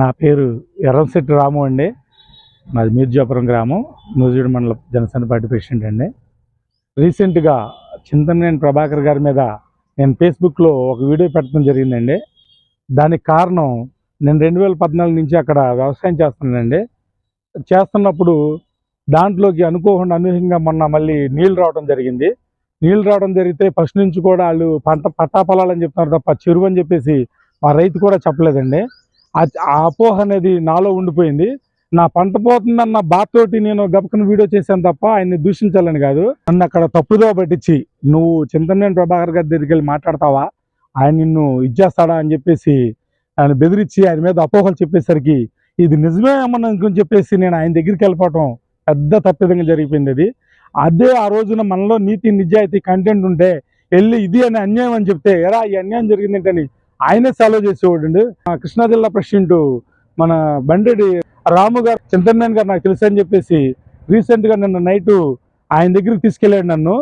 నా పేరు ఎర్రంశెట్టి రాము అండి. మాది మీర్జాపురం గ్రామం. నూజివీడు మండలం జనసేన పార్టీ ప్రెసిడెంట్ అండి. రీసెంట్గా చింతనేని ప్రభాకర్ గారి మీద నేను ఫేస్బుక్లో ఒక వీడియో పెట్టడం జరిగిందండి. దానికి కారణం నేను రెండు వేల పద్నాలుగు నుంచి అక్కడ వ్యవసాయం చేస్తున్నానండి. చేస్తున్నప్పుడు దాంట్లోకి అనుకోకుండా అనూహ్యంగా మొన్న మళ్ళీ నీళ్ళు రావడం జరిగింది. నీళ్ళు రావడం జరిగితే ఫస్ట్ నుంచి కూడా వాళ్ళు పంట పట్టా పొలాలని చెప్తున్నారు తప్ప చెరువు అని చెప్పేసి మా రైతు కూడా చెప్పలేదండి. ఆ- అపోహ అనేది నాలో ఉండిపోయింది. నా పంట పోతుందన్న బాధతోటి నేను గబకన వీడియో చేశాను తప్ప ఆయన్ని దూషించాలని కాదు. నన్ను అక్కడ తప్పుదో పట్టించి నువ్వు చింతనేని ప్రభాకర్ గారి దగ్గరికి వెళ్ళి మాట్లాడతావా? ఆయన నిన్ను ఇచ్చేస్తాడా అని చెప్పేసి ఆయన బెదిరించి ఆయన మీద అపోహలు చెప్పేసరికి ఇది నిజమే ఏమన్నా ఇంకొని చెప్పేసి నేను ఆయన దగ్గరికి వెళ్ళిపోవటం పెద్ద తప్పిదంగా జరిగిపోయింది అది. అదే ఆ రోజున మనలో నీతి నిజాయితీ కంటెంట్ ఉంటే వెళ్ళి ఇది అని అన్యాయం అని చెప్తే ఎరా ఈ అన్యాయం జరిగిందేంటని ఆయనే సాల్వ్ చేసేవాడు కృష్ణా జిల్లా ప్రెసిడెంట్ మన బండెడి రాము గారు చంద్రనాయన్ గారు నాకు తెలుసు అని చెప్పేసి రీసెంట్గా నిన్న నైట్ ఆయన దగ్గరికి తీసుకెళ్ళాడు నన్ను.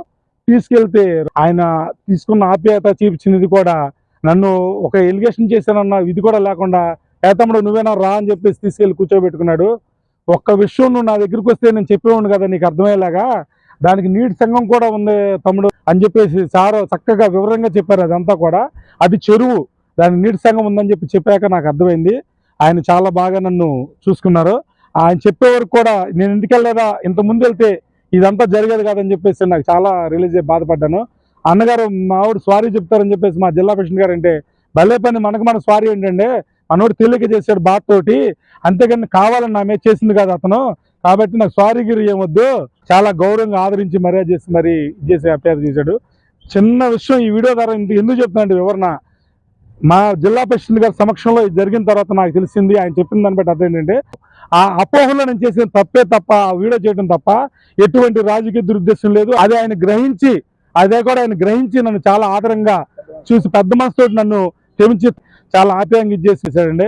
తీసుకెళ్తే ఆయన తీసుకున్న ఆప్యాయత చూపించినది కూడా నన్ను ఒక ఎలిగేషన్ చేశానన్న ఇది కూడా లేకుండా ఏ తమ్ముడు నువ్వేనా రా అని చెప్పేసి తీసుకెళ్ళి కూర్చోబెట్టుకున్నాడు. ఒక్క విషయం నువ్వు నా దగ్గరికి వస్తే నేను చెప్పేవాడు కదా నీకు అర్థమయ్యేలాగా? దానికి నీటి సంఘం కూడా ఉంది తమ్ముడు అని చెప్పేసి సార్ చక్కగా వివరంగా చెప్పారు అదంతా కూడా. అది చెరువు. దాని నీటి సంఘం ఉందని చెప్పి చెప్పాక నాకు అర్థమైంది. ఆయన చాలా బాగా నన్ను చూసుకున్నారు. ఆయన చెప్పే వరకు కూడా నేను ఇంటికి వెళ్ళలేదా ఇంత ముందు వెళ్తే ఇదంతా జరిగేది కాదని చెప్పేసి నాకు చాలా రిలీజ్ అయ్యి బాధపడ్డాను. అన్నగారు మా ఆవిడ సారీ చెప్తారని చెప్పేసి మా జిల్లా ప్రెసిడెంట్ గారు అంటే భలే పని మనకు మన సారీ ఏంటంటే మనోడు తేలిక చేశాడు బాధతోటి అంతేకాని కావాలని నా మీద చేసింది కాదు అతను. కాబట్టి నాకు సారీ గిరి ఏమొద్దు చాలా గౌరవంగా ఆదరించి మర్యాద చేసి మరి ఇది చేసి అప్యారు చేశాడు చిన్న విషయం ఈ వీడియో ద్వారా ఎందుకు చెప్తున్నాను వివరణ మా జిల్లా ప్రెసిడెంట్ గారి సమక్షంలో ఇది జరిగిన తర్వాత నాకు తెలిసింది ఆయన చెప్పిన దాన్ని బట్టి అదేంటంటే ఆ అపోహలో నేను చేసిన తప్పే తప్ప వీడియో చేయడం తప్ప ఎటువంటి రాజకీయ దురుద్దేశం లేదు. అది ఆయన గ్రహించి అదే కూడా ఆయన గ్రహించి నన్ను చాలా ఆదరంగా చూసి పెద్ద మనసుతో నన్ను క్షమించి చాలా ఆప్యాయంగా ఇచ్చేసేసాడండి